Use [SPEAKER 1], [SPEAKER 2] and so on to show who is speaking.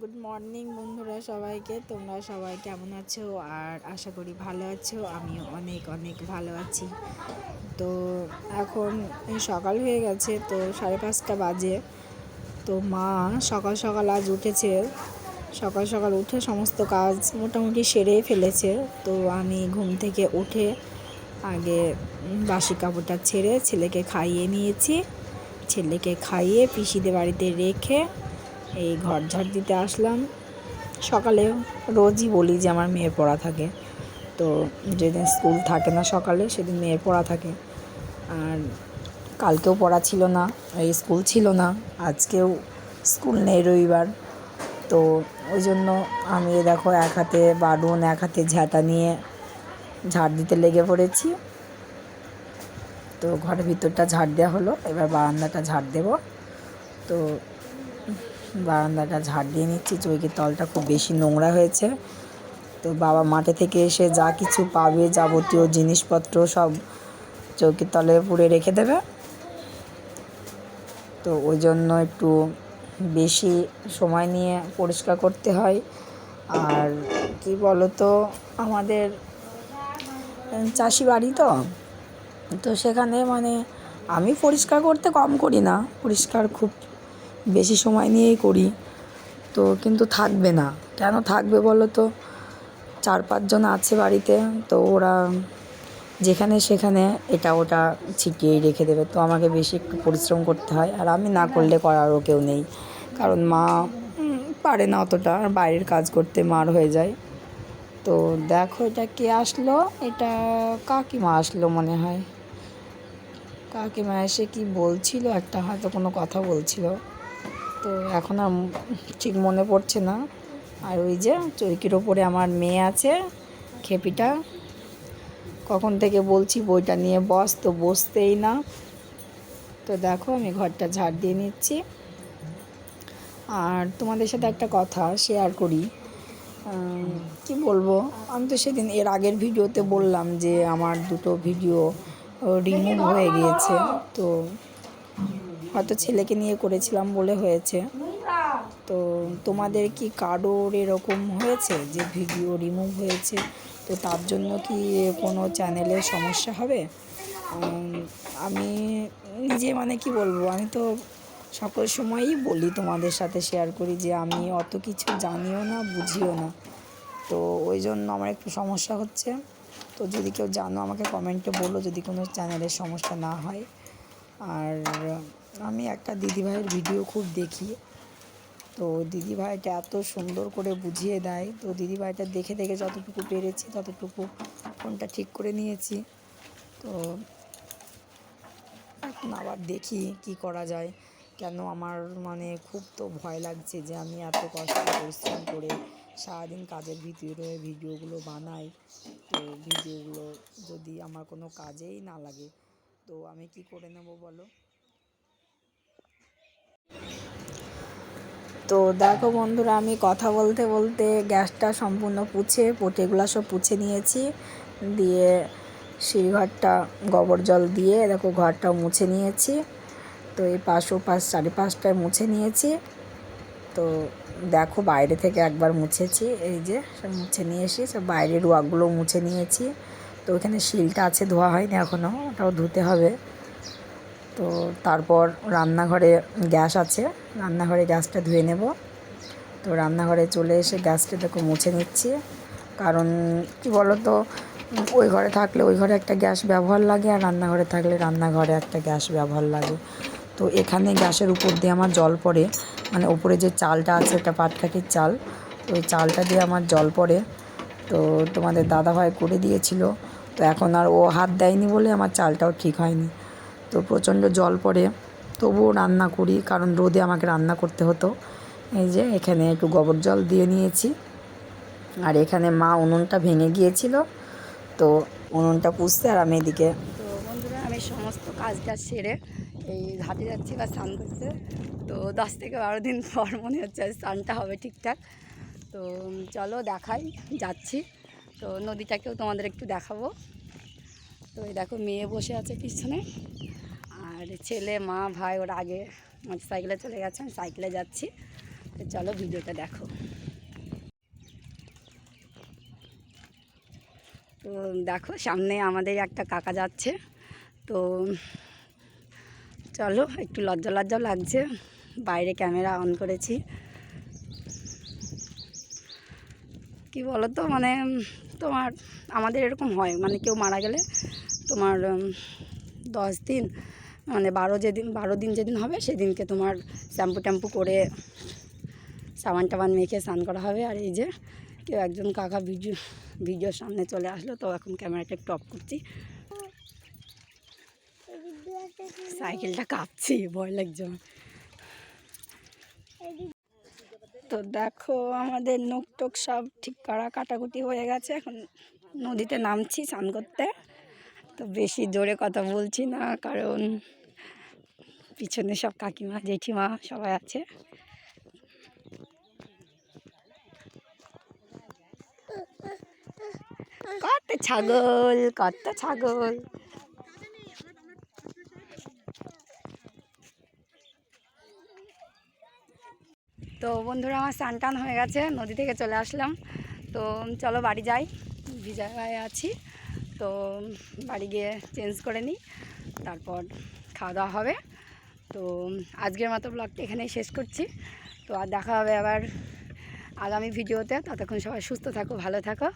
[SPEAKER 1] Good morning বন্ধুরা সবাইকে। তোমরা সবাই কেমন আছো? আর আশা করি ভালো আছো। আমিও অনেক অনেক ভালো আছি। তো এখন সকাল হয়ে গেছে, তো সাড়ে পাঁচটা বাজে। তো মা সকাল সকাল আজ উঠেছে। সকাল সকাল উঠে সমস্ত কাজ মোটামুটি সেরে ফেলেছে। তো আমি ঘুম থেকে উঠে আগে বাসি কাপড়টা ছেড়ে ছেলেকে খাইয়ে নিয়েছি। ছেলেকে খাইয়ে পিসিদের বাড়িতে রেখে এই ঘর ঝাড় দিতে আসলাম। সকালে রোজই বলি যে আমার মেয়ের পড়া থাকে। তো যেদিন স্কুল থাকে না সকালে, সেদিন মেয়ের পড়া থাকে। আর কালকেও পড়া ছিল না, এই স্কুল ছিল না, আজকেও স্কুল নেই রবিবার। তো ওই জন্য আমি দেখো এক হাতে বাডুন এক হাতে ঝাঁটা নিয়ে ঝাড় দিতে লেগে পড়েছি। তো ঘরের ভিতরটা ঝাড় দেওয়া হলো, এবার বারান্দাটা ঝাড় দেবো। তো বারান্দাটা ঝাড় দিয়ে নিচ্ছি। চৌকির তলটা খুব বেশি নোংরা হয়েছে। তো বাবা মাঠে থেকে এসে যা কিছু পাবে, যাবতীয় জিনিসপত্র সব চৌকির তলে পুড়ে রেখে দেবে। তো ওই জন্য একটু বেশি সময় নিয়ে পরিষ্কার করতে হয়। আর কি বলো তো আমাদের চাষি বাড়ি তো। তো সেখানে মানে আমি পরিষ্কার করতে কম করি না। পরিষ্কার খুব বেশি সময় নিয়েই করি। তো কিন্তু থাকবে না। কেন থাকবে বলো তো চার পাঁচজন আছে বাড়িতে, তো ওরা যেখানে সেখানে এটা ওটা ছিটিয়েই রেখে দেবে। তো আমাকে বেশি একটু পরিশ্রম করতে হয়। আর আমি না করলে করারও কেউ নেই। কারণ মা পারে না অতটা। আর বাইরের কাজ করতে মার হয়ে যায়। তো দেখো এটা কে আসলো? এটা কাকিমা আসলো মনে হয়। কাকিমা এসে কি বলছিল? একটা হয়তো কোনো কথা বলছিল। তো এখন আর ঠিক মনে পড়ছে না। আর ওই যে চৌকির ওপরে আমার মেয়ে আছে, খেপিটা। কখন থেকে বলছি বইটা নিয়ে বস, তো বসতেই না। তো দেখো আমি ঘরটা ঝাড় দিয়ে নিচ্ছি। আর তোমাদের সাথে একটা কথা শেয়ার করি। কি বলব? আমি তো সেদিন এর আগের ভিডিওতে বললাম যে আমার দুটো ভিডিও রিমুভ হয়ে গিয়েছে। তো হয়তো ছেলেকে নিয়ে করেছিলাম বলে হয়েছে। তো তোমাদের কি কারোর এরকম হয়েছে যে ভিডিও রিমুভ হয়েছে? তো তার জন্য কি কোনো চ্যানেলের সমস্যা হবে? আমি নিজে মানে কি বলব, আমি তো সকল সময়ই বলি তোমাদের সাথে শেয়ার করি যে আমি অত কিছু জানিও না, বুঝিও না। তো ওই জন্য আমার একটু সমস্যা হচ্ছে। তো যদি কেউ জানো, আমাকে কমেন্টে বলো যদি কোনো চ্যানেলের সমস্যা না হয়। আর আমি একটা দিদিভাইয়ের ভিডিও খুব দেখি। তো দিদিভাইটা এত সুন্দর করে বুঝিয়ে দেয়। তো দিদিভাইটা দেখে দেখে যতটুকু পেরেছি, ততটুকু ফোনটা ঠিক করে নিয়েছি। তো এখন আবার দেখি কি করা যায়। কেন আমার মানে খুব তো ভয় লাগছে যে আমি এত কষ্ট, পরিশ্রম করে সারাদিন কাজের ভিতরে ভিডিওগুলো বানাই। তো ভিডিওগুলো যদি আমার কোনো কাজেই না লাগে, তো আমি কি করে নেব বলো? তো দেখো বন্ধুরা, আমি কথা বলতে বলতে গ্যাসটা সম্পূর্ণ পুছে, পটেগুলো সব পুছে নিয়েছি। দিয়ে সিঁড়িঘরটা গোবর জল দিয়ে দেখো ঘরটাও মুছে নিয়েছি। তো এই পাঁচ সাড়ে পাঁচটায় মুছে নিয়েছি। তো দেখো বাইরে থেকে একবার মুছেছি, এই যে সব মুছে নিয়ে এসে সব বাইরের রুয়াগুলো মুছে নিয়েছি। তো ওখানে শিলটা আছে, ধোয়া হয়নি এখনও ওটাও ধুতে হবে। তো তারপর রান্নাঘরে গ্যাস আছে। রান্নাঘরে গ্যাসটা ধুয়ে নেব। তো রান্নাঘরে চলে এসে গ্যাসটা দেখো মুছে নিচ্ছি। কারণ কি বলো তো ওই ঘরে থাকলে ওই ঘরে একটা গ্যাস ব্যবহার লাগে আর রান্নাঘরে থাকলে রান্নাঘরে একটা গ্যাস ব্যবহার লাগে। তো এখানে গ্যাসের উপর দিয়ে আমার জল পড়ে। মানে উপরে যে চালটা আছে ওটা পাটকাঠির চাল, তো ওই চালটা দিয়ে আমার জল পড়ে। তো তোমাদের দাদাভাই করে দিয়েছিল। তো এখন আর ও হাত দেয়নি বলে আমার চালটাও ঠিক হয়নি। তো প্রচণ্ড জল পড়ে। তবুও রান্না করি, কারণ রোদে আমাকে রান্না করতে হতো। এই যে, এখানে একটু গোবর জল দিয়ে নিয়েছি। আর এখানে মা উনুনটা ভেঙে গিয়েছিল, তো উনুনটা পুষতে আর আমি এদিকে
[SPEAKER 2] তো বন্ধুরা, আমি সমস্ত কাজটা সেরে এই ঘাটে যাচ্ছি বা স্নান করতে। তো দশ থেকে বারো দিন পর মনে হচ্ছে স্নানটা হবে ঠিকঠাক। তো চলো দেখাই, যাচ্ছি। তো নদীটাকেও তোমাদের একটু দেখাবো। তো এই দেখো, মেয়ে বসে আছে পিছনে। আর ছেলে, মা, ভাই ওরা আগে সাইকেলে চলে গেছে, আমি সাইকেলে যাচ্ছি। তো চলো ভিডিওটা দেখো। তো দেখো, সামনে আমাদের একটা কাকা যাচ্ছে। তো চলো, একটু লজ্জা লজ্জা লাগছে। বাইরে ক্যামেরা অন করেছি। কি বলো তো মানে তোমার, আমাদের এরকম হয়। মানে কেউ মারা গেলে তোমার দশ দিন মানে বারো যেদিন, বারো দিন যেদিন হবে, সেদিনকে তোমার শ্যাম্পু ট্যাম্পু করে সাবান টাবান মেখে স্নান করা হবে। আর এই যে কেউ একজন কাকা ভিডিও, ভিডিওর সামনে চলে আসলো, তো এখন ক্যামেরাটা অফ করছি। সাইকেলটা কাঁপছি, ভয় লাগছে তো দেখো, আমাদের নখ টক সব ঠিক করা, কাটাকুটি হয়ে গেছে। এখন নদীতে নামছি স্নান করতে। তো বেশি জোরে কথা বলছি না, কারণ পিছনে সব কাকিমা, জেঠিমা সবাই আছে। কত ছাগল কত ছাগল। তো বন্ধুরা, আমার স্নান টান হয়ে গেছে, নদী থেকে চলে আসলাম। তো চলো বাড়ি যাই ভিজায় আছি। তো বাড়ি গিয়ে চেঞ্জ করে নিই, তারপর খাওয়া দাওয়া হবে। তো আজকের মতো ব্লগটা এখানেই শেষ করছি। তো আর দেখা হবে আবার আগামী ভিডিওতে। ততক্ষণ সবাই সুস্থ থাকো, ভালো থাকো।